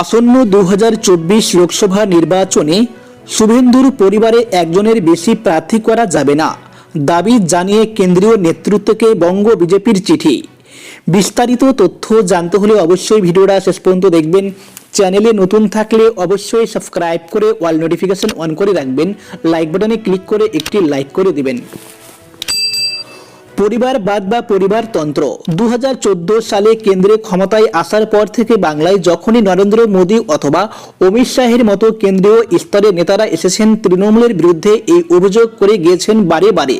আসন্ন দু হাজার চব্বিশ লোকসভা নির্বাচনে শুভেন্দুর পরিবারে একজনের বেশি প্রার্থী করা যাবে না। দাবি জানিয়ে কেন্দ্রীয় নেতৃত্বকে বঙ্গ বিজেপির চিঠি। বিস্তারিত তথ্য জানতে হলে অবশ্যই ভিডিওটা শেষ পর্যন্ত দেখবেন। চ্যানেলে নতুন থাকলে অবশ্যই সাবস্ক্রাইব করে অল নোটিফিকেশন অন করে রাখবেন। লাইক বাটনে ক্লিক করে একটি লাইক করে দিবেন। পরিবারবাদ বা পরিবারতন্ত্র দু হাজার চোদ্দ সালে কেন্দ্রে ক্ষমতায় আসার পর থেকে বাংলায় যখনই নরেন্দ্র মোদী অথবা অমিত শাহের মতো কেন্দ্রীয় স্তরের নেতারা এসেছেন, তৃণমূলের বিরুদ্ধে এই অভিযোগ করে গিয়েছেন বারে বারে।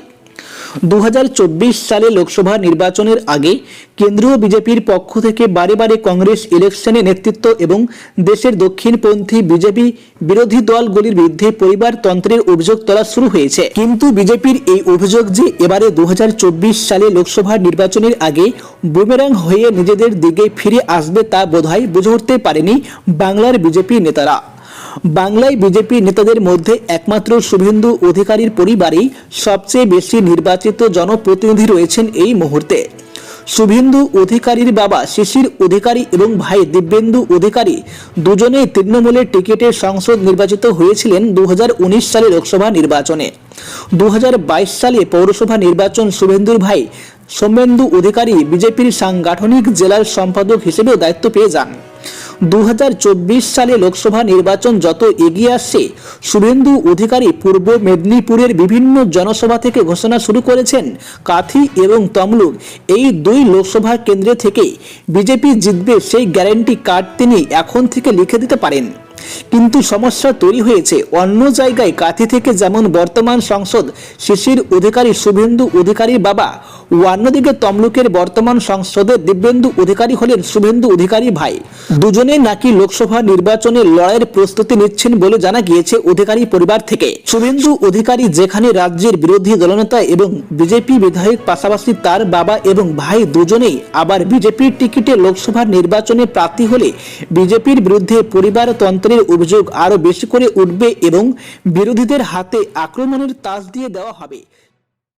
দু হাজার চব্বিশ সালে লোকসভা নির্বাচনের আগে কেন্দ্রীয় বিজেপির পক্ষ থেকে বারে বারে কংগ্রেস ইলেকশনে নেতৃত্ব এবং দেশের দক্ষিণপন্থী বিজেপি বিরোধী দলগুলির বিরুদ্ধে পরিবারতন্ত্রের অভিযোগ তোলা শুরু হয়েছে। কিন্তু বিজেপির এই অভিযোগ যে এবারে দু হাজার চব্বিশ সালে লোকসভা নির্বাচনের আগে বুমেরাং হয়ে নিজেদের দিকে ফিরে আসবে তা বোধহয় বুঝে উঠতে পারেনি বাংলার বিজেপি নেতারা। বাংলায় বিজেপি নেতাদের মধ্যে একমাত্র শুভেন্দু অধিকারীর পরিবারেই সবচেয়ে বেশি নির্বাচিত জনপ্রতিনিধি রয়েছেন এই মুহূর্তে। শুভেন্দু অধিকারীর বাবা শিশির অধিকারী এবং ভাই দিব্যেন্দু অধিকারী দুজনেই তৃণমূলের টিকিটে সংসদ নির্বাচিত হয়েছিলেন দু হাজার উনিশ সালে লোকসভা নির্বাচনে। দু হাজার বাইশ সালে পৌরসভা নির্বাচন শুভেন্দুর ভাই সৌমেন্দু অধিকারী বিজেপির সাংগঠনিক জেলার সম্পাদক হিসেবেও দায়িত্ব পেয়ে যান। দু হাজার চব্বিশ সালে লোকসভা নির্বাচন যত এগিয়ে আসছে, শুভেন্দু অধিকারী পূর্ব মেদিনীপুরের বিভিন্ন জনসভা থেকে ঘোষণা শুরু করেছেন কাথি এবং তমলুক। এই দুই লোকসভা কেন্দ্রে থেকে বিজেপি জিতবে সেই গ্যারান্টি কার্ড তিনি এখন থেকে লিখে দিতে পারেন। কিন্তু সমস্যা তৈরি হয়েছে। অন্য জায়গায় কাথি থেকে যেমন বর্তমান সংসদ, শিশির অধিকারী শুভেন্দু অধিকারীর বাবা। ও অন্যদিকে তমলুকের বর্তমান সংসদের দিব্যেন্দু অধিকারী হলেন শুভেন্দু অধিকারী ভাই। দুজনে নাকি লোকসভা নির্বাচনে লড়াইয়ের প্রস্তুতি নিচ্ছেন বলে জানা গিয়েছে অধিকারী পরিবার থেকে। শুভেন্দু অধিকারী যেখানে রাজ্যের বিরোধী দলনেতা এবং বিজেপি বিধায়ক, পাশাপাশি তার বাবা এবং ভাই দুজনেই আবার বিজেপির টিকিটে লোকসভা নির্বাচনে প্রার্থী হলে বিজেপির বিরুদ্ধে পরিবারতন্ত্রের অভিযোগ আরও বেশি করে উঠবে এবং বিরোধীদের হাতে আক্রমণের তাস দিয়ে দেওয়া হবে।